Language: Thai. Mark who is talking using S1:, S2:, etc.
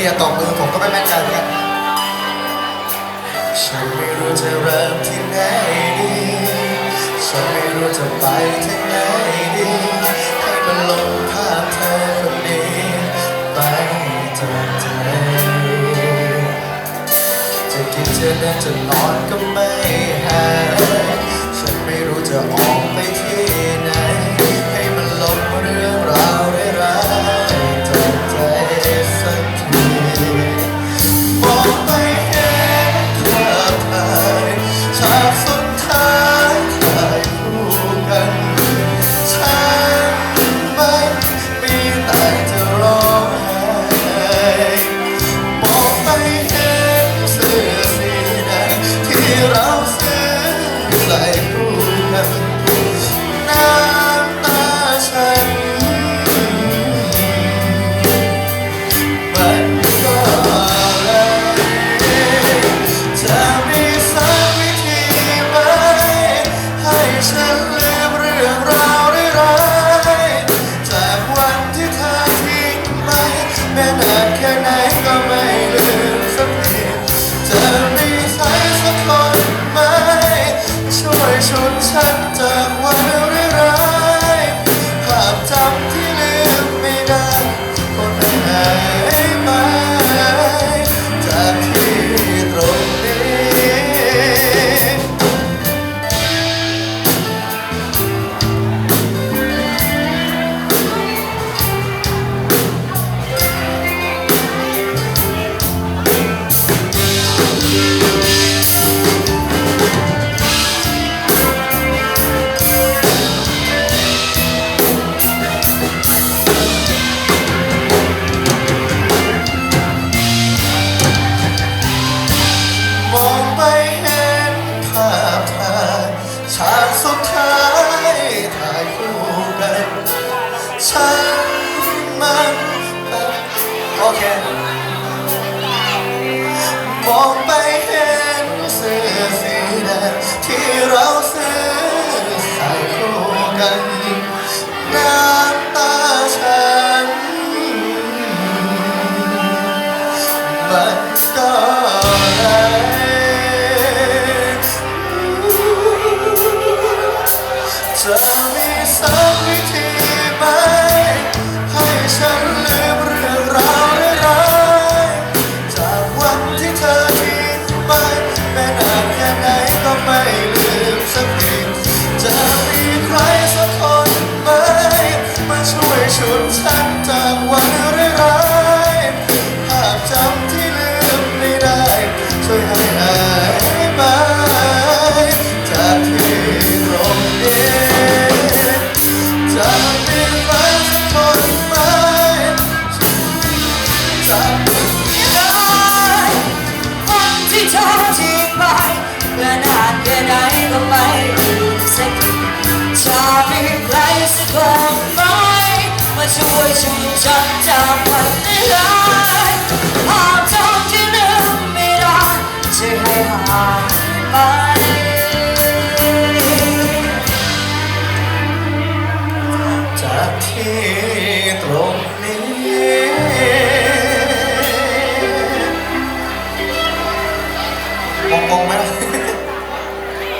S1: พี่จะตบมือผมก็ไม่แม่นใจเหมือนกันฉันไม่รู้จะเริ่มที่ไหนดี ฉันไม่รู้จะไปที่ไหนดี ให้มันลงภาพเธอคนนี้ไปจากใจจะกินจะเดินจะนอนก็ไม่หาย ฉันไม่รู้จะออกไปที่ ไม่เห็นเสื้อสีแดงที่เรา มองไปเห็นภาพถ่าฉากสุดท้ายถ่ายคู่กันฉัน แค่ไหนก็ไม่ลืมสักทีจะมีใครสักคนไหมมาช่วยฉันจากวันนี้